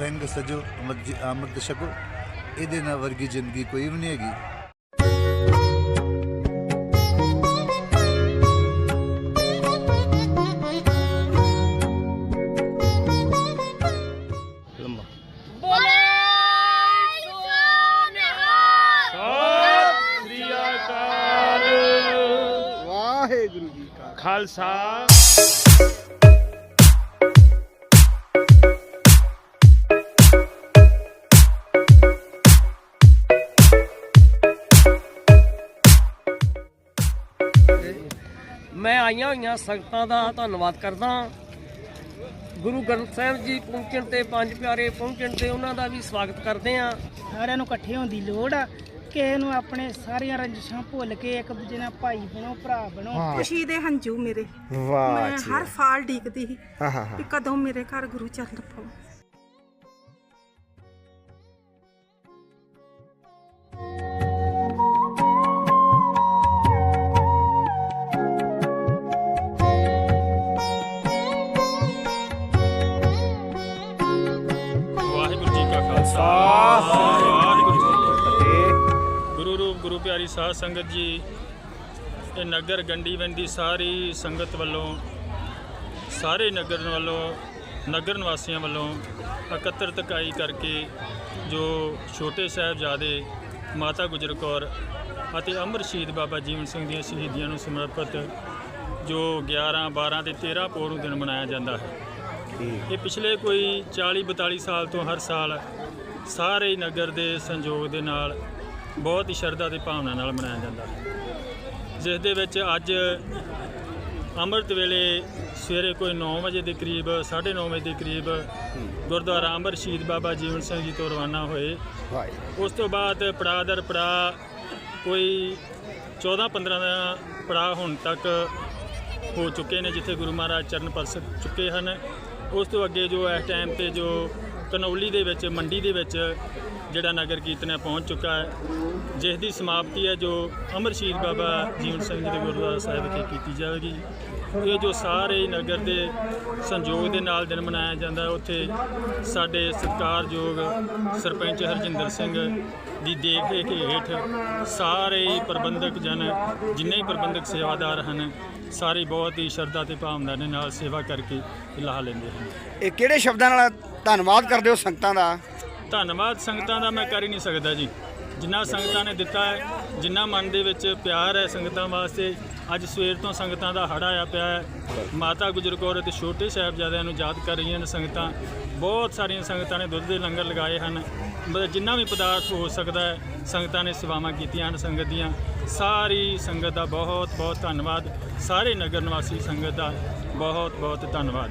ਸਿੰਘ ਸਜੋ ਅੰਮ੍ਰਿਤ ਜੀ- ਅੰਮ੍ਰਿਤ ਛਕੋ। ਇਹਦੇ ਨਾਲ ਵਰਗੀ ਜ਼ਿੰਦਗੀ ਕੋਈ ਵੀ ਨਹੀਂ ਹੈਗੀ। ਲੰਮਾ ਬੋਲੇ ਸੋਨਿਹਾ ਸਤਿ ਸ੍ਰੀ ਅਕਾਲ। ਵਾਹਿਗੁਰੂ ਜੀ ਕਾ ਖਾਲਸਾ। ਮੈਂ ਆਈਆਂ ਹੋਈਆਂ ਸੰਗਤਾਂ ਦਾ ਧੰਨਵਾਦ ਕਰਦਾ ਗੁਰੂ ਗ੍ਰੰਥ ਸਾਹਿਬ ਜੀ ਪਹੁੰਚਣ ਤੇ ਪੰਜ ਪਿਆਰੇ ਪਹੁੰਚਣ ਤੇ ਉਹਨਾਂ ਦਾ ਵੀ ਸਵਾਗਤ ਕਰਦੇ ਆਂ ਸਾਰਿਆਂ ਨੂੰ ਇਕੱਠੇ ਹੋਣ ਦੀ ਲੋੜ ਆ। ਕਿਸੇ ਨੂੰ ਆਪਣੇ ਸਾਰੀਆਂ ਰੰਜਿਸ਼ਾਂ ਭੁੱਲ ਕੇ ਇੱਕ ਦੂਜੇ ਨਾਲ ਭਾਈ ਬਣੋ ਭਰਾ ਬਣੋ। ਖੁਸ਼ੀ ਦੇ ਹੰਝੂ ਮੇਰੇ। ਵਾਹ ਮੈਂ ਹਰ ਫਾਲ ਡੀਕਦੀ ਸੀ ਹਾਂ ਹਾਂ ਹਾਂ ਕਿ ਕਦੋਂ ਮੇਰੇ ਘਰ ਗੁਰੂ ਚਰਨ ਪਾਉ ਪਿਆਰੀ ਸਾਧ ਸੰਗਤ ਜੀ ਇਹ ਨਗਰ ਗੰਡੀ ਵੰਡੀ ਸਾਰੀ ਸੰਗਤ ਵੱਲੋਂ, ਸਾਰੇ ਨਗਰ ਵੱਲੋਂ, ਨਗਰ ਨਿਵਾਸੀਆਂ ਵੱਲੋਂ ਇਕੱਤਰਤ ਇਕਾਈ ਕਰਕੇ ਜੋ ਛੋਟੇ ਸਾਹਿਬਜ਼ਾਦੇ ਮਾਤਾ ਗੁਜਰ ਕੌਰ ਅਤੇ ਅਮਰ ਸ਼ਹੀਦ ਬਾਬਾ ਜੀਵਨ ਸਿੰਘ ਦੀਆਂ ਸ਼ਹੀਦੀਆਂ ਨੂੰ ਸਮਰਪਿਤ ਜੋ 11 12 ਤੇ 13 ਪੋਹ ਨੂੰ ਦਿਨ ਮਨਾਇਆ ਜਾਂਦਾ ਹੈ। ਇਹ ਪਿਛਲੇ ਕੋਈ 40 42 ਸਾਲ ਤੋਂ ਹਰ ਸਾਲ ਸਾਰੇ ਨਗਰ ਦੇ ਸੰਯੋਗ ਦੇ ਨਾਲ ਬਹੁਤ ਹੀ ਸ਼ਰਧਾ ਤੇ ਭਾਵਨਾ ਨਾਲ ਮਨਾਇਆ ਜਾਂਦਾ ਹੈ। ਜਿਸ ਦੇ ਵਿੱਚ ਅੱਜ ਅੰਮ੍ਰਿਤ ਵੇਲੇ ਸਵੇਰੇ ਕੋਈ 9 ਵਜੇ ਦੇ ਕਰੀਬ 9:30 ਵਜੇ ਦੇ ਕਰੀਬ ਗੁਰਦੁਆਰਾ ਅੰਮ੍ਰਿਤ ਸ਼ਹੀਦ ਬਾਬਾ ਜੀਵਨ ਸਿੰਘ ਜੀ ਤੋਂ ਰਵਾਨਾ ਹੋਏ। ਉਸ ਤੋਂ ਬਾਅਦ ਪੜਾਅ ਦਰ ਪੜਾਅ ਕੋਈ 14 15 ਦਾ ਪੜਾਅ ਹੁਣ ਤੱਕ ਹੋ ਚੁੱਕੇ ਨੇ ਜਿੱਥੇ ਗੁਰੂ ਮਹਾਰਾਜ ਚਰਨ ਪਰਸ ਚੁੱਕੇ ਹਨ। ਉਸ ਤੋਂ ਅੱਗੇ ਜੋ ਇਸ ਟਾਈਮ ਤੇ ਜੋ ਕਨੌਲੀ ਦੇ ਵਿੱਚ ਮੰਡੀ ਦੇ ਵਿੱਚ ਜਿਹੜਾ ਨਗਰ ਕੀਰਤਨ ਹੈ, ਪਹੁੰਚ ਚੁੱਕਾ ਹੈ। ਜਿਸ ਦੀ ਸਮਾਪਤੀ ਹੈ, ਜੋ ਅਮਰ ਸ਼ਹੀਦ ਬਾਬਾ ਜੀਵਨ ਸਿੰਘ ਜੀ ਦੇ ਗੁਰਦੁਆਰਾ ਸਾਹਿਬ ਵਿਖੇ ਕੀਤੀ ਜਾਵੇਗੀ। ਇਹ ਜੋ ਸਾਰੇ ਨਗਰ ਦੇ ਸੰਯੋਗ ਦੇ ਨਾਲ ਦਿਨ ਮਨਾਇਆ ਜਾਂਦਾ ਹੈ, ਉੱਥੇ ਸਾਡੇ ਸਤਿਕਾਰਯੋਗ ਸਰਪੰਚ ਹਰਜਿੰਦਰ ਸਿੰਘ ਦੀ ਦੇਖ ਰੇਖ ਹੇਠ ਸਾਰੇ ਹੀ ਪ੍ਰਬੰਧਕ ਜਨ, ਜਿੰਨੇ ਹੀ ਪ੍ਰਬੰਧਕ ਸੇਵਾਦਾਰ ਹਨ, ਸਾਰੇ ਬਹੁਤ ਹੀ ਸ਼ਰਧਾ ਤੇ ਭਾਵਨਾ ਦੇ ਨਾਲ ਸੇਵਾ ਕਰਕੇ ਲਾਹਾ ਲੈਂਦੇ ਹਨ। ਇਹ ਕਿਹੜੇ ਸ਼ਬਦਾਂ ਨਾਲ ਧੰਨਵਾਦ ਕਰਦੇ ਹੋ ਸੰਗਤਾਂ ਦਾ? ਧੰਨਵਾਦ। ਸੰਗਤਾਂ ਦਾ ਮੈਂ ਕਰ ਹੀ ਨਹੀਂ ਸਕਦਾ ਜੀ। ਜਿੰਨਾ ਸੰਗਤਾਂ ਨੇ ਦਿੱਤਾ ਹੈ, ਜਿੰਨਾ ਮਨ ਦੇ ਵਿੱਚ ਪਿਆਰ ਹੈ ਸੰਗਤਾਂ ਵਾਸਤੇ, ਅੱਜ ਸਵੇਰ ਤੋਂ ਸੰਗਤਾਂ ਦਾ ਹੜਾ ਆਇਆ ਪਿਆ ਹੈ। ਮਾਤਾ ਗੁਜਰ ਕੌਰ ਅਤੇ ਛੋਟੇ ਸਾਹਿਬਜ਼ਾਦਿਆਂ ਨੂੰ ਯਾਦ ਕਰ ਰਹੀਆਂ ਨੇ ਸੰਗਤਾਂ। ਬਹੁਤ ਸਾਰੀਆਂ ਸੰਗਤਾਂ ਨੇ ਦੁੱਧ ਦੇ ਲੰਗਰ ਲਗਾਏ ਹਨ। ਮਤਲਬ ਜਿੰਨਾ ਵੀ ਪਦਾਰਥ ਹੋ ਸਕਦਾ ਹੈ, ਸੰਗਤਾਂ ਨੇ ਸੇਵਾਵਾਂ ਕੀਤੀਆਂ ਹਨ ਸੰਗਤ ਦੀਆਂ। ਸਾਰੀ ਸੰਗਤ ਦਾ ਬਹੁਤ ਬਹੁਤ ਧੰਨਵਾਦ। ਸਾਰੇ ਨਗਰ ਨਿਵਾਸੀ ਸੰਗਤ ਦਾ ਬਹੁਤ ਬਹੁਤ ਧੰਨਵਾਦ।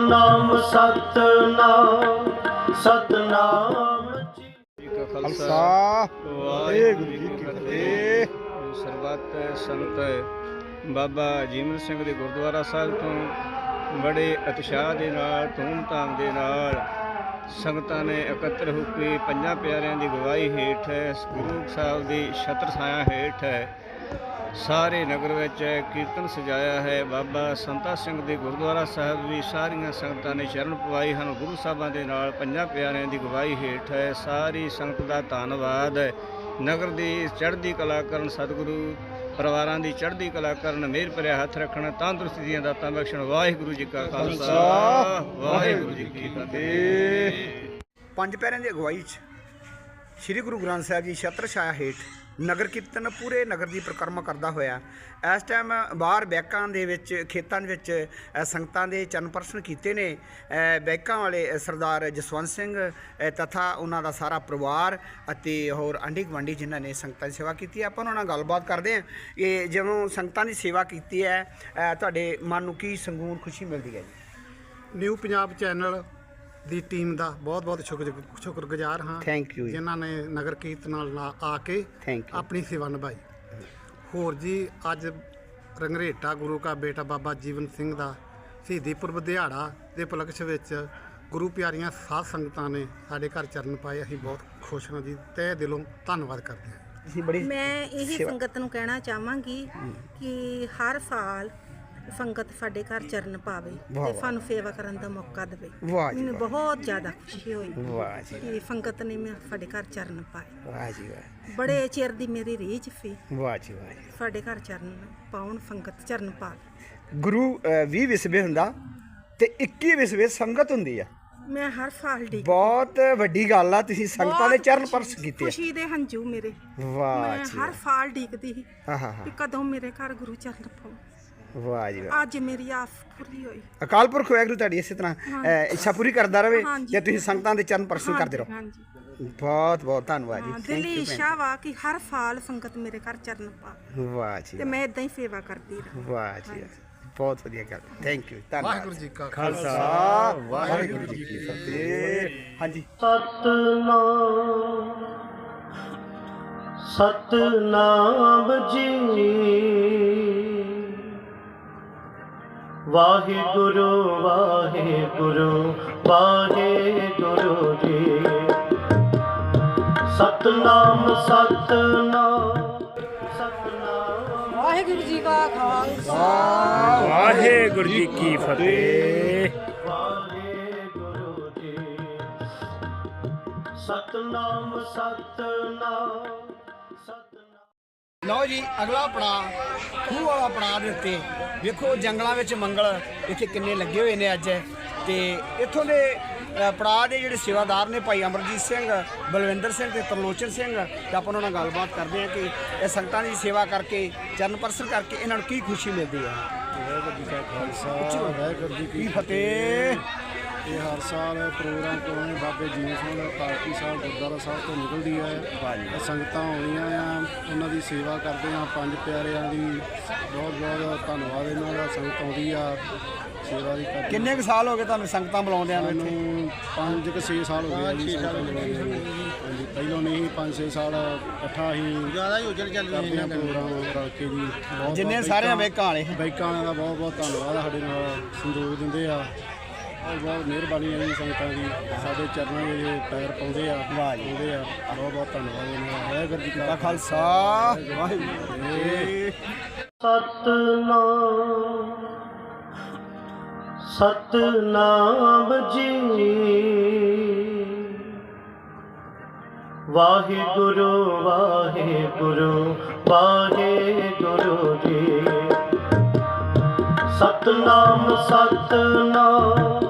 ਸਤਨਾਮ ਸਤਨਾਮ ਸਤਨਾਮ ਜੀ। ਖਾਲਸਾ। ਵਾਹਿਗੁਰੂ ਜੀ ਕੀ ਫਤਿਹ। ਸਰਬੱਤ ਸੰਤ ਬਾਬਾ ਜੀਵਨ ਸਿੰਘ ਦੇ ਗੁਰਦੁਆਰਾ ਸਾਹਿਬ ਤੋਂ ਬੜੇ ਉਤਸ਼ਾਹ ਦੇ ਨਾਲ ਧੂਮਧਾਮ ਦੇ ਨਾਲ ਸੰਗਤਾਂ ਨੇ ਇਕੱਤਰ ਹੋ ਕੇ ਪੰਜਾਂ ਪਿਆਰਿਆਂ ਦੀ ਗਵਾਹੀ ਹੇਠ ਗੁਰੂ ਸਾਹਿਬ ਦੀ ਛਤਰ ਛਾਇਆ ਹੇਠ ਸਾਰੇ ਨਗਰ ਵਿੱਚ ਕੀਰਤਨ ਸਜਾਇਆ ਹੈ। ਬਾਬਾ ਸੰਤਾ ਸਿੰਘ ਦੇ ਗੁਰਦੁਆਰਾ ਸਾਹਿਬ ਵੀ ਸਾਰੀਆਂ ਸੰਗਤਾਂ ਨੇ ਸ਼ਰਨ ਪਵਾਏ ਹਨ। ਗੁਰੂ ਸਾਹਿਬਾਂ ਦੇ ਨਾਲ ਪੰਜਾਂ ਪਿਆਰਿਆਂ ਦੀ ਗਵਾਹੀ ਹੇਠ ਹੈ। ਸਾਰੀ ਸੰਗਤ ਦਾ ਧੰਨਵਾਦ ਹੈ। ਨਗਰ ਦੀ ਚੜ੍ਹਦੀ ਕਲਾ ਕਰਨ ਸਤਿਗੁਰੂ, ਪਰਿਵਾਰਾਂ ਦੀ ਚੜ੍ਹਦੀ ਕਲਾ ਕਰਨ ਮਿਹਰ ਭਰਿਆ ਹੱਥ ਰੱਖਣ, ਤੰਦਰੁਸਤੀ ਦੀਆਂ ਦਾਤਾਂ ਬਖਸ਼ਣ। ਵਾਹਿਗੁਰੂ ਜੀ ਕਾ ਖਾਲਸਾ। ਵਾਹਿਗੁਰੂ ਜੀ ਕੀ ਫਤਿਹ। ਪੰਜ ਪਿਆਰਿਆਂ ਦੀ ਅਗਵਾਈ 'ਚ ਸ੍ਰੀ ਗੁਰੂ ਗ੍ਰੰਥ ਸਾਹਿਬ ਜੀ ਛਤਰ ਛਾਇਆ ਹੇਠ ਨਗਰ ਕੀਰਤਨ ਪੂਰੇ ਨਗਰ ਦੀ ਪਰਿਕਰਮਾ ਕਰਦਾ ਹੋਇਆ। ਇਸ ਟਾਈਮ ਬਾਹਰ ਬੈਕਾਂ ਦੇ ਵਿੱਚ ਖੇਤਾਂ ਦੇ ਵਿੱਚ ਸੰਗਤਾਂ ਦੇ ਚਰਨ ਪਰਸਨ ਕੀਤੇ ਨੇ। ਅ, ਬੈਕਾਂ ਵਾਲੇ ਸਰਦਾਰ ਜਸਵੰਤ ਸਿੰਘ ਤਥਾ ਉਹਨਾਂ ਦਾ ਸਾਰਾ ਪਰਿਵਾਰ ਅਤੇ ਹੋਰ ਆਂਢੀ ਗੁਆਂਢੀ ਜਿਨ੍ਹਾਂ ਨੇ ਸੰਗਤਾਂ ਦੀ ਸੇਵਾ ਕੀਤੀ। ਆਪਾਂ ਉਹਨਾਂ ਨਾਲ ਗੱਲਬਾਤ ਕਰਦੇ ਹਾਂ ਕਿ ਜਦੋਂ ਸੰਗਤਾਂ ਦੀ ਸੇਵਾ ਕੀਤੀ ਹੈ ਤੁਹਾਡੇ ਮਨ ਨੂੰ ਕੀ ਸੰਗੂਨ ਖੁਸ਼ੀ ਮਿਲਦੀ ਹੈ ਜੀ? ਨਿਊ ਪੰਜਾਬ ਚੈਨਲ ਦੀ ਟੀਮ ਦਾ ਬਹੁਤ ਬਹੁਤ ਸ਼ੁਕਰ ਸ਼ੁਕਰਗੁਜ਼ਾਰ ਹਾਂ। ਥੈਂਕ ਯੂ ਜਿਨ੍ਹਾਂ ਨੇ ਨਗਰ ਕੀਰਤਨ ਨਾਲ ਨਾ ਆ ਕੇ Thank you. ਆਪਣੀ ਸੇਵਾ ਨਿਭਾਈ। ਹੋਰ ਜੀ ਅੱਜ ਰੰਗਰੇਟਾ ਗੁਰੂ ਕਾ ਬੇਟਾ ਬਾਬਾ ਜੀਵਨ ਸਿੰਘ ਦਾ ਸ਼ਹੀਦੀ ਪੁਰਬ ਦਿਹਾੜਾ ਦੇ ਉਪਲਕਸ਼ ਵਿੱਚ ਗੁਰੂ ਪਿਆਰੀਆਂ ਸਾਧ ਸੰਗਤਾਂ ਨੇ ਸਾਡੇ ਘਰ ਚਰਨ ਪਾਏ। ਅਸੀਂ ਬਹੁਤ ਖੁਸ਼ ਹਾਂ ਜੀ। ਤਹਿ ਦਿਲੋਂ ਧੰਨਵਾਦ ਕਰਦੇ ਹਾਂ। ਤੁਸੀਂ ਬੜੀ ਮੈਂ ਇਹ ਸੰਗਤ ਨੂੰ ਕਹਿਣਾ ਚਾਹਾਂਗੀ ਕਿ ਹਰ ਸਾਲ ਸੰਗਤ ਸਾਡੇ ਘਰ ਚਰਨ ਪਾਵੇ ਤੇ। ਸਾਨੂੰ ਸੇਵਾ ਕਰਨ ਦਾ ਮੌਕਾ ਦੇਵੇ। ਵਾਹ ਜੀ ਮੈਨੂੰ। ਬਹੁਤ ਜ਼ਿਆਦਾ ਖੁਸ਼ੀ ਹੋਈ ਵਾਹ ਜੀ ਕਿ ਸੰਗਤ ਨੇ ਮੈਂ ਸਾਡੇ ਘਰ ਚਰਨ ਪਾਏ। ਵਾਹ ਜੀ ਵਾਹ। ਬੜੇ ਚਿਰ ਦੀ ਮੇਰੀ ਰੀਝ ਸੀ। ਵਾਹ ਜੀ ਵਾਹ। ਸਾਡੇ ਘਰ ਚਰਨ ਪਾਉਣ ਸੰਗਤ ਚਰਨ ਪਾਵੇ ਗੁਰੂ 20 ਵਿਸਵੇ ਹੁੰਦਾ ਤੇ 21 ਵਿਸਵੇ ਸੰਗਤ ਹੁੰਦੀ ਆ। ਮੈਂ ਹਰ ਸਾਲ ਡੀ ਬਹੁਤ ਵੱਡੀ ਗੱਲ ਆ ਤੁਸੀਂ ਸੰਗਤਾਂ ਦੇ ਚਰਨ ਪਰਸ ਕੀਤੇ। ਖੁਸ਼ੀ ਦੇ ਹੰਝੂ ਮੇਰੇ। ਵਾਹ ਮੈਂ ਜੀ ਹਰ ਸਾਲ ਡੀਕਦੀ ਸੀ ਹਾਂ ਹਾਂ ਹਾਂ। ਕਿ ਕਦੋਂ ਮੇਰੇ ਘਰ ਗੁਰੂ ਚਰਨ ਪਾਉਣ। ਵਾਹ ਜੀ ਵਾਹ। ਅੱਜ ਮੇਰੀ ਆਸ ਪੂਰੀ ਹੋਈ। ਅਕਾਲ ਪੁਰਖ ਵਾਹਿਗੁਰੂ ਤੁਹਾਡੀ ਇਸੇ ਤਰ੍ਹਾਂ ਇੱਛਾ ਪੂਰੀ ਕਰਦਾ ਰਵੇ ਹਾਂਜੀ। ਤੇ ਤੁਸੀਂ ਸੰਗਤਾਂ ਦੇ ਚਰਨ ਪਰਸਨ ਕਰਦੇ ਰਹੋ। ਹਾਂਜੀ ਬਹੁਤ ਬਹੁਤ ਧੰਨਵਾਦ ਹਾਂ, ਜੀ ਦਿਲੀ। ਇੱਛਾ ਵਾ ਕਿ ਹਰ ਸਾਲ ਸੰਗਤ ਮੇਰੇ ਘਰ ਚਰਨ ਪਾ। ਵਾਹ ਜੀ ਤੇ ਮੈਂ ਇਦਾਂ ਹੀ ਸੇਵਾ ਕਰਦੀ ਰਹਾਂ। ਵਾਹ ਜੀ। ਬਹੁਤ ਵਧੀਆ ਗੱਲ। ਥੈਂਕ ਯੂ ਧੰਨਵਾਦ। ਵਾਹਿਗੁਰੂ ਜੀ ਕਾ ਖਾਲਸਾ। ਵਾਹਿਗੁਰੂ ਜੀ ਕੀ ਫਤਿਹ। ਹਾਂਜੀ। ਸਤਨਾਮ ਸਤਨਾਮ ਜੀ। ਵਾਹਿਗੁਰੂ ਵਾਹਿਗੁਰੂ ਵਾਹਿਗੁਰੂ ਜੀ। ਸਤਨਾਮ ਸਤਨਾਮ ਸਤਨਾਮ। ਵਾਹਿਗੁਰੂ ਜੀ ਕਾ ਖਾਲਸਾ। ਵਾਹਿਗੁਰੂ ਜੀ ਕੀ ਫਤਿਹ। ਵਾਹਿਗੁਰੂ ਜੀ। ਸਤਨਾਮ ਸਤਨਾਮ। ਸਤਨਾਮ ਲਓ ਜੀ ਅਗਲਾ ਪੜਾਅ ਖੂਹ ਵਾਲਾ ਪੜਾਅ ਦੇ ਉੱਤੇ। ਵੇਖੋ ਜੰਗਲਾਂ ਵਿੱਚ ਮੰਗਲ ਇੱਥੇ ਕਿੰਨੇ ਲੱਗੇ ਹੋਏ ਨੇ ਅੱਜ। ਤੇ ਇੱਥੋਂ ਦੇ ਅ, ਪੜਾਅ ਦੇ ਜਿਹੜੇ ਸੇਵਾਦਾਰ ਨੇ ਭਾਈ ਅਮਰਜੀਤ ਸਿੰਘ ਬਲਵਿੰਦਰ ਸਿੰਘ ਤੇ ਤਰਲੋਚਨ ਸਿੰਘ ਤੇ ਆਪਾਂ ਉਹਨਾਂ ਨਾਲ ਗੱਲਬਾਤ ਕਰਦੇ ਹਾਂ ਕਿ ਇਹ ਸੰਗਤਾਂ ਦੀ ਸੇਵਾ ਕਰਕੇ ਚਰਨ ਪਰਸਨ ਕਰਕੇ ਇਹਨਾਂ ਨੂੰ ਕੀ ਖੁਸ਼ੀ ਮਿਲਦੀ ਹੈ। ਵਾਹਿਗੁਰੂ ਜੀ ਕਾ ਖਾਲਸਾ ਵਾਹਿਗੁਰੂ ਜੀ ਕੀ ਫਤਿਹ। ਇਹ ਹਰ ਸਾਲ ਪ੍ਰੋਗਰਾਮ ਤੋਂ ਬਾਬੇ ਜੀਵਨ ਸਿੰਘ ਪਾਰਟੀ ਸਾਹਿਬ ਗੁਰਦੁਆਰਾ ਸਾਹਿਬ ਤੋਂ ਨਿਕਲਦੀ ਹੈ। ਸੰਗਤਾਂ ਆਉਣੀਆਂ ਆ ਉਹਨਾਂ ਦੀ ਸੇਵਾ ਕਰਦੇ ਆ। ਪੰਜ ਪਿਆਰਿਆਂ ਦੀ ਬਹੁਤ ਬਹੁਤ ਧੰਨਵਾਦ ਇਹਨਾਂ ਦਾ ਸੰਗਤ ਆਉਂਦੀ ਆ ਸੇਵਾ ਦੀ ਕਰਦੇ ਕਿੰਨੇ ਕੁ ਸਾਲ ਹੋ ਗਏ ਤੁਹਾਨੂੰ ਸੰਗਤਾਂ ਬੁਲਾਉਂਦਿਆਂ ਨੂੰ ਇੱਥੇ? ਮੈਨੂੰ ਪੰਜ ਕੁ ਛੇ ਸਾਲ ਹੋ ਗਏ ਜੀ ਹਾਂਜੀ ਪਹਿਲਾਂ ਨਹੀਂ ਪੰਜ ਛੇ ਸਾਲ ਇਕੱਠਾ ਹੀ ਜ਼ਿਆਦਾ ਹੀ ਚੱਲ ਰਹੇ ਪ੍ਰੋਗਰਾਮ ਰਲ ਕੇ ਜੀ ਜਿੰਨੇ ਬਾਈਕਾਂ- ਬੈਕਾਂ ਵਾਲੇ। ਬਾਈਕਾਂ ਵਾਲਿਆਂ ਦਾ ਬਹੁਤ ਬਹੁਤ ਧੰਨਵਾਦ ਆ ਸਾਡੇ ਨਾਲ ਸੰਯੋਗ ਦਿੰਦੇ ਆ। ਬਹੁਤ ਮਿਹਰਬਾਨੀ ਹੈ ਜੀ ਸੰਗਤਾਂ ਦੀ। ਸਾਡੇ ਚਰਨਾਂ ਦੇ ਜੇ ਪੈਰ ਪਾਉਂਦੇ ਆ ਵਾਹ ਜੀ। ਪਾਉਂਦੇ ਆ। ਬਹੁਤ ਬਹੁਤ ਧੰਨਵਾਦ ਇਹਨਾਂ ਦਾ। ਵਾਹਿਗੁਰੂ ਜੀ ਦਾ ਕਾ ਖਾਲਸਾ ਵਾਹਿਗੁਰੂ ਜੀ ਸਤਨਾਮ ਸਤਨਾਮ ਜੀ। ਵਾਹਿਗੁਰੂ ਵਾਹਿਗੁਰੂ ਵਾਹਿਗੁਰੂ ਜੀ। ਸਤਨਾਮ ਸਤਨਾਮ।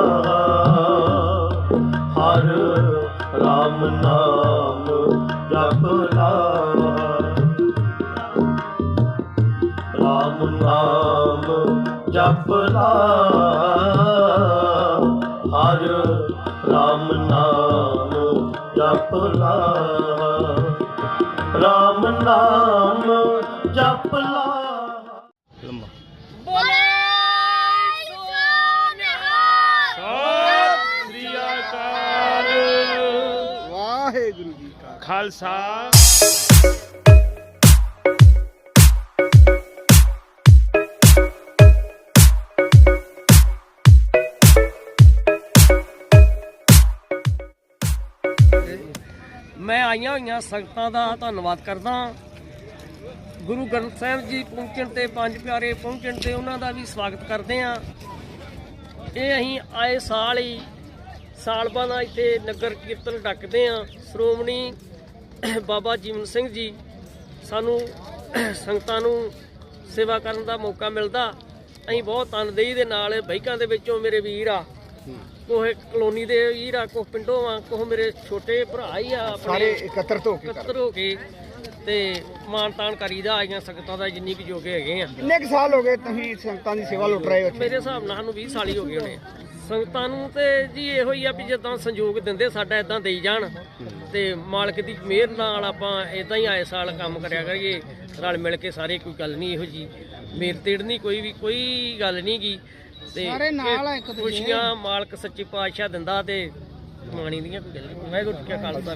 ਰਾਮ ਖਾਲਸਾ। ਮੈਂ ਆਈਆਂ ਹੋਈਆਂ ਸੰਗਤਾਂ ਦਾ ਧੰਨਵਾਦ ਕਰਦਾ ਗੁਰੂ ਗ੍ਰੰਥ ਸਾਹਿਬ ਜੀ ਪਹੁੰਚਣ ਤੇ, ਪੰਜ ਪਿਆਰੇ ਪਹੁੰਚਣ ਤੇ ਉਹਨਾਂ ਦਾ ਵੀ ਸਵਾਗਤ ਕਰਦੇ ਆਂ ਇਹ ਅਸੀਂ ਆਏ ਸਾਲ ਹੀ ਸਾਲ ਬਾਅਦ ਇੱਥੇ ਨਗਰ ਕੀਰਤਨ ਡੱਕਦੇ ਆਂ ਸ਼੍ਰੋਮਣੀ ਬਾਬਾ ਜੀਵਨ ਸਿੰਘ ਜੀ ਸਾਨੂੰ ਸੰਗਤਾਂ ਨੂੰ ਸੇਵਾ ਕਰਨ ਦਾ ਮੌਕਾ ਮਿਲਦਾ। ਅਸੀਂ ਬਹੁਤ ਤਨਦੇਹੀ ਦੇ ਨਾਲ ਬੈਕਾਂ ਦੇ ਵਿੱਚੋਂ ਮੇਰੇ ਵੀਰ ਆ। ਕੋਹ ਕਲੋਨੀ ਦੇ ਵੀਰ ਆ ਕੋਹ ਪਿੰਡੋਂ ਆ ਕੋਹ ਮੇਰੇ ਛੋਟੇ ਭਰਾ ਹੀ ਆ ਸਾਰੇ ਇਕੱਤਰਤ ਹੋ ਕੇ ਇਕੱਤਰ ਹੋ ਕੇ ਤੇ ਮਾਨ ਤਾਨ ਕਰੀਦਾ ਆਈਆਂ ਸੰਗਤਾਂ ਦਾ ਜਿੰਨੀ ਕੁ ਜੋਗੇ ਹੈਗੇ ਆ। ਕਿੰਨੇ ਕੁ ਸਾਲ ਹੋ ਗਏ ਤੁਸੀਂ ਸੰਗਤਾਂ ਦੀ ਸੇਵਾ ਲੁੱਟ ਰਹੇ ਹੋ? ਮੇਰੇ ਹਿਸਾਬ ਨਾਲ ਸਾਨੂੰ 20 ਸਾਲ ਹੀ ਹੋ ਗਏ ਹੋਣੇ। ਸੰਗਤਾਂ ਨੂੰ ਤੇ ਜੀ ਇਹੋ ਹੀ ਆ ਵੀ ਜਿੱਦਾਂ ਸੰਯੋਗ ਦਿੰਦੇ ਸਾਡਾ ਇਦਾਂ ਦੇਈ ਜਾਣ। ਤੇ ਮਾਲਕ ਦੀ ਮਿਹਰ ਨਾਲ ਆਪਾਂ ਇਦਾਂ ਹੀ ਆਏ ਸਾਲ ਕੰਮ ਕਰਿਆ ਕਰੀਏ। ਰਲ ਮਿਲ ਕੇ ਸਾਰੇ ਕੋਈ ਗੱਲ ਨਹੀਂ ਇਹੋ ਜੀ ਮੇਰ ਤੇੜ ਨਹੀਂ ਕੋਈ ਵੀ ਕੋਈ ਗੱਲ ਨਹੀਂ ਗੀ। ਤੇ ਸਾਰੇ ਨਾਲ ਆ ਇੱਕ ਦੂਜੇ। ਖੁਸ਼ੀਆਂ ਮਾਲਕ ਸੱਚੀ ਪਾਤਸ਼ਾਹ ਦਿੰਦਾ ਤੇ ਮਾਣੀ ਦੀਆਂ ਕੋਈ ਗੱਲ ਵਾਹਿਗੁਰੂ ਕਾ ਖਾਲਸਾ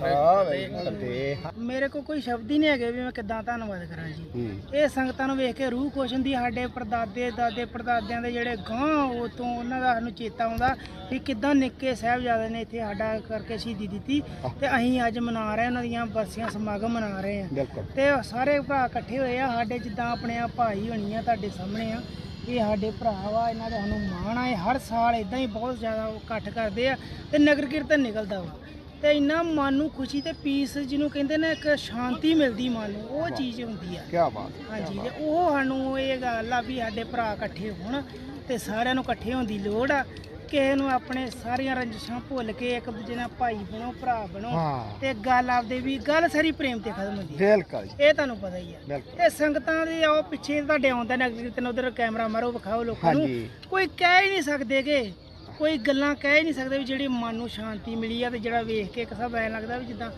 ਮੇਰੇ ਕੋਲ ਕੋਈ ਸ਼ਬਦ ਹੀ ਨਹੀਂ ਹੈਗੇ ਵੀ ਮੈਂ ਕਿੱਦਾਂ ਧੰਨਵਾਦ ਕਰਾਂ ਜੀ। ਇਹ ਸੰਗਤਾਂ ਨੂੰ ਵੇਖ ਕੇ ਰੂਹ ਖੁਸ਼ ਹੁੰਦੀ ਸਾਡੇ ਪਰਦਾਦੇ ਦਾਦੇ ਪਰਦਾਦਿਆਂ ਦੇ ਜਿਹੜੇ ਗਾਂ ਉਹ ਤੋਂ ਉਹਨਾਂ ਦਾ ਸਾਨੂੰ ਚੇਤਾ ਆਉਂਦਾ ਵੀ ਕਿੱਦਾਂ ਨਿੱਕੇ ਸਾਹਿਬਜ਼ਾਦੇ ਨੇ ਇੱਥੇ ਸਾਡਾ ਕਰਕੇ ਸ਼ਹੀਦੀ ਦਿੱਤੀ ਤੇ ਅਸੀਂ ਅੱਜ ਮਨਾ ਰਹੇ ਉਹਨਾਂ ਦੀਆਂ ਬਰਸੀਆਂ ਸਮਾਗਮ ਮਨਾ ਰਹੇ ਆ ਤੇ ਸਾਰੇ ਭਰਾ ਇਕੱਠੇ ਹੋਏ ਆ ਸਾਡੇ ਜਿੱਦਾਂ ਆਪਣੇ ਆ ਭਾਈ ਹੋਣੀ ਆ ਤੁਹਾਡੇ ਸਾਹਮਣੇ ਆ ਇਹ ਸਾਡੇ ਭਰਾ ਵਾ ਇਹਨਾਂ ਦਾ ਸਾਨੂੰ ਮਾਣ ਆ ਇਹ ਹਰ ਸਾਲ ਇਦਾਂ ਹੀ ਬਹੁਤ ਜ਼ਿਆਦਾ ਉਹ ਇਕੱਠ ਕਰਦੇ ਆ ਤੇ ਨਗਰ ਕੀਰਤਨ ਨਿਕਲਦਾ ਵਾ। ਤੇ ਇੰਨਾ ਮਨ ਨੂੰ ਖੁਸ਼ੀ ਤੇ ਪੀਸ ਜਿਹਨੂੰ ਕਹਿੰਦੇ ਨੇ ਇੱਕ ਸ਼ਾਂਤੀ ਮਿਲਦੀ ਮਨ ਨੂੰ ਉਹ ਚੀਜ਼ ਹੁੰਦੀ ਆ। ਕੀ ਬਾਤ ਹਾਂਜੀ ਤੇ ਉਹ ਸਾਨੂੰ ਇਹ ਗੱਲ ਆ ਵੀ ਸਾਡੇ ਭਰਾ ਇਕੱਠੇ ਹੋਣ ਤੇ ਸਾਰਿਆਂ ਨੂੰ ਇਕੱਠੇ ਹੋਣ ਦੀ ਲੋੜ ਆ। ਕਿਸੇ ਨੂੰ ਆਪਣੇ ਸਾਰੀਆਂ ਰੰਜਿਸ਼ਾਂ ਭੁੱਲ ਕੇ ਇੱਕ ਦੂਜੇ ਨਾਲ ਭਾਈ ਬਣੋ ਭਰਾ ਬਣੋ ਹਾਂ। ਤੇ ਗੱਲ ਆਪਦੇ ਵੀ ਗੱਲ ਸਾਰੀ ਪ੍ਰੇਮ ਤੇ ਖਤਮ ਹੁੰਦੀ ਹੈ। ਬਿਲਕੁਲ ਜੀ। ਇਹ ਤੁਹਾਨੂੰ ਪਤਾ ਹੀ ਆ ਬਿਲਕੁਲ। ਤੇ ਸੰਗਤਾਂ ਦੇ ਆਓ ਪਿੱਛੇ ਤੁਹਾਡੇ ਆਉਂਦਾ ਨਗਰ ਕੀਰਤਨ ਉਧਰ ਕੈਮਰਾ ਮਾਰੋ ਵਿਖਾਓ ਲੋਕਾਂ ਨੂੰ। ਹਾਂਜੀ। ਕੋਈ ਕਹਿ ਹੀ ਨਹੀਂ ਸਕਦੇਗੇ ਕੋਈ ਗੱਲਾਂ ਕਹਿ ਹੀ ਨਹੀਂ ਸਕਦੇ ਵੀ ਜਿਹੜੀ ਮਨ ਨੂੰ ਸ਼ਾਂਤੀ ਮਿਲੀ ਆ ਤੇ ਜਿਹੜਾ ਵੇਖ ਕੇ ਇੱਕ ਸਭ ਐ ਲੱਗਦਾ ਵੀ ਜਿੱਦਾਂ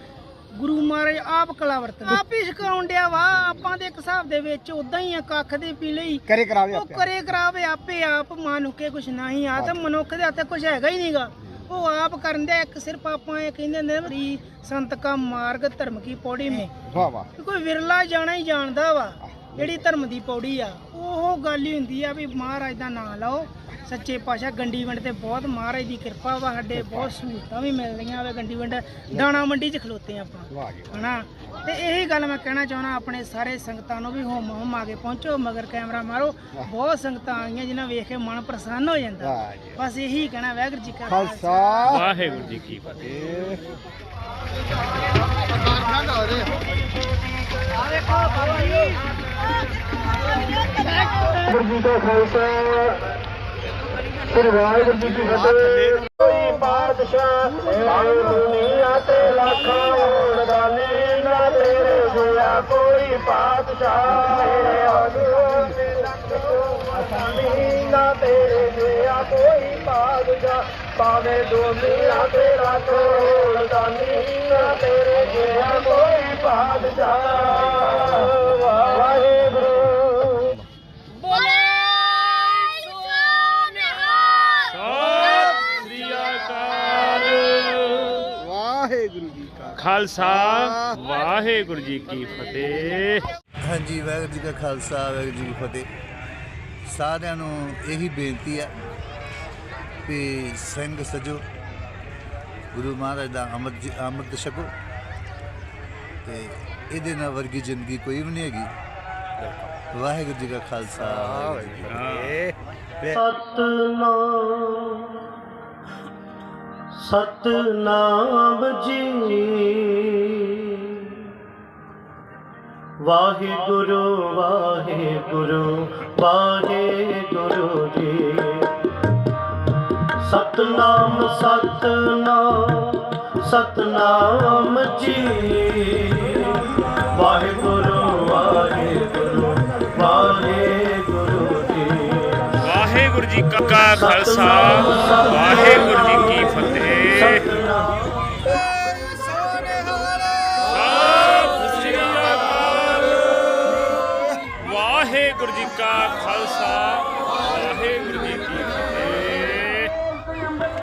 ਗੁਰੂ ਮਹਾਰਾਜ ਆਪ ਕਲਾ ਵਰਤਨ ਆਪ ਹੀ ਸਿਖਾਉਣ ਡਿਆ ਵਾ ਆਪਾਂ ਦੇ ਇੱਕ ਹਿਸਾਬ ਦੇ ਵਿੱਚ ਉਦਾਂ ਹੀ ਆ ਕੱਖ ਦੇ ਪੀ ਲਈ। ਕਰੇ ਕਰਾਵੇ ਉਹ ਆਪੇ। ਕਰੇ ਕਰਾਵੇ ਆਪੇ ਆਪ ਮਨੁੱਖੇ ਕੁਛ ਨਹੀਂ ਆ ਤੇ ਮਨੁੱਖ ਦੇ ਹੱਥੇ ਕੁਛ ਹੈਗਾ ਹੀ ਨਹੀਂਗਾ। ਉਹ ਆਪ ਕਰਨ ਦੇ ਇੱਕ ਸਿਰਫ ਆਪਾਂ ਇਹ ਕਹਿੰਦੇ ਨੇ ਵੀ ਸੰਤ ਕਾ ਮਾਰਗ ਧਰਮ ਕੀ ਪੌੜੀ ਮੇ। ਵਾਹ ਵਾਹ। ਕੋਈ ਵਿਰਲਾ ਜਾਣਾ ਹੀ ਜਾਣਦਾ ਵਾ। ਜਿਹੜੀ ਧਰਮ ਦੀ ਪੌੜੀ ਆ ਉਹ ਗੱਲ ਹੀ ਹੁੰਦੀ ਆ ਵੀ ਮਹਾਰਾਜ ਦਾ ਨਾਮ ਲਓ। ਸੱਚੇ ਪਾਸ਼ਾ ਗੰਡੀ ਵੰਡ ਤੇ ਬਹੁਤ ਮਹਾਰਾਜ ਦੀ ਕਿਰਪਾ ਵਾ ਸਾਡੇ ਬਹੁਤ ਸਹੂਲਤਾਂ ਵੀ ਮਿਲ ਰਹੀਆਂ ਵੇ ਗੰਡੀ ਵੰਡ। ਦਾਣਾ ਮੰਡੀ 'ਚ ਖਲੋਤੇ ਆਪਾਂ ਜੀ ਹਨਾ? ਤੇ ਇਹੀ ਗੱਲ ਮੈਂ ਕਹਿਣਾ ਚਾਹਣਾ ਆਪਣੇ ਸਾਰੇ ਸੰਗਤਾਂ ਨੂੰ ਵੀ ਹੋਮ ਹੋਮ ਆ ਕੇ ਪਹੁੰਚੋ ਮਗਰ ਕੈਮਰਾ ਮਾਰੋ। ਬਹੁਤ ਸੰਗਤਾਂ ਆਈਆਂ ਜਿਨ੍ਹਾਂ ਵੇਖ ਕੇ ਮਨ ਪ੍ਰਸੰਨ ਹੋ ਜਾਂਦਾ। ਜੀ ਬਸ ਇਹੀ ਕਹਿਣਾ ਵਾਹਿਗੁਰੂ ਜੀ ਕਾ ਖਾਲਸਾ। ਵਾਹਿਗੁਰੂ ਜੀ ਕੀ ਫਤਿਹ। ਇਹ ਵਾਹਿਗੁਰੂ ਜੀ ਕਾ ਖਾਲਸਾ, ਸ੍ਰੀ ਵਾਹਿਗੁਰੂ ਜੀ ਕੀ ਫਤਿਹ। ਕੋਈ ਬਾਦਸ਼ਾਹ ਭਾਵੇਂ ਦੁਨੀਆ ਤੇ ਲੱਖਾਂ ਹੋਣ ਦਾਨੀ ਨਾ ਤੇਰੇ ਜਿਹਾ ਕੋਈ ਬਾਦਸ਼ਾਹ ਮੇਰੇ ਆਗੂ ਤੇ ਅਸਾਨੀ ਨਾ ਤੇਰੇ ਜਿਹਾ ਕੋਈ ਬਾਦਸ਼ਾਹ ਭਾਵੇਂ ਦੁਨੀਆ ਤੇ ਲੱਖਾਂ ਹੋਣ ਦਾਨੀ ਨਾ ਤੇਰੇ ਜਿਹਾ ਕੋਈ ਬਾਦਸ਼ਾਹ ਵਾਹਿਗੁਰੂ ਸਤਿ ਸ੍ਰੀ ਅਕਾਲ ਵਾਹਿਗੁਰੂ ਜੀ ਕਾ ਖਾਲਸਾ। ਵਾਹਿਗੁਰੂ ਜੀ ਕੀ ਫਤਿਹ। ਹਾਂਜੀ ਵਾਹਿਗੁਰੂ ਜੀ ਕਾ ਖਾਲਸਾ ਵਾਹਿਗੁਰੂ ਜੀ ਕੀ ਫਤਿਹ। ਸਾਰਿਆਂ ਨੂੰ ਇਹੀ ਬੇਨਤੀ ਹੈ ਕਿ ਸਿੰਘ ਸਜੋ ਗੁਰੂ ਮਹਾਰਾਜ ਦਾ ਅੰਮ੍ਰਿਤ ਜੀ- ਅੰਮ੍ਰਿਤ ਛਕੋ ਤੇ ਇਹਦੇ ਨਾਲ ਵਰਗੀ ਜ਼ਿੰਦਗੀ ਕੋਈ ਵੀ ਨਹੀਂ ਹੈਗੀ ਵਾਹਿਗੁਰੂ ਜੀ ਕਾ ਖਾਲਸਾ। ਸਤਨਾਮ ਸਤਨਾਮ ਜੀ ਵਾਹਿਗੁਰੂ ਵਾਹਿਗੁਰੂ ਵਾਹਿਗੁਰੂ ਜੀ ਸਤਨਾਮ ਸਤਨਾਮ ਸਤਨਾਮ ਜੀ। ਵਾਹਿਗੁਰੂ ਵਾਹਿਗੁਰੂ ਵਾਹਿਗੁਰੂ ਜੀ। ਵਾਹਿਗੁਰੂ ਜੀ ਕਾ ਖਾਲਸਾ ਵਾਹਿਗੁਰੂ ਜੀ ਕੀ ਫਤਿਹ। ਵਾਹਿਗੁਰੂ ਜੀ ਕਾ ਖਾਲਸਾ।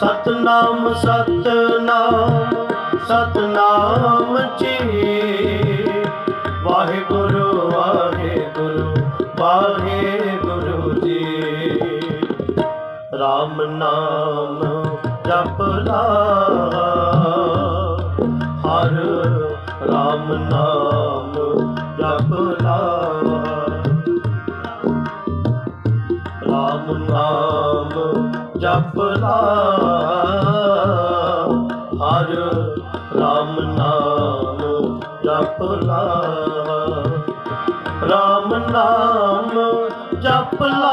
ਸਤਨਾਮ ਸਤਨਾਮ ਸਤਨਾਮ ਜੀ। ਵਾਹਿਗੁਰੂ ਵਾਹਿਗੁਰੂ ਵਾਹਿਗੁਰੂ ਜੀ। RAM ਨਾਮ ਜਪਲਾ ਰਾਮ ਨਾਮ ਜਪ ਲਾ ਰਾਮ ਨਾਮ ਜਪ ਲਾ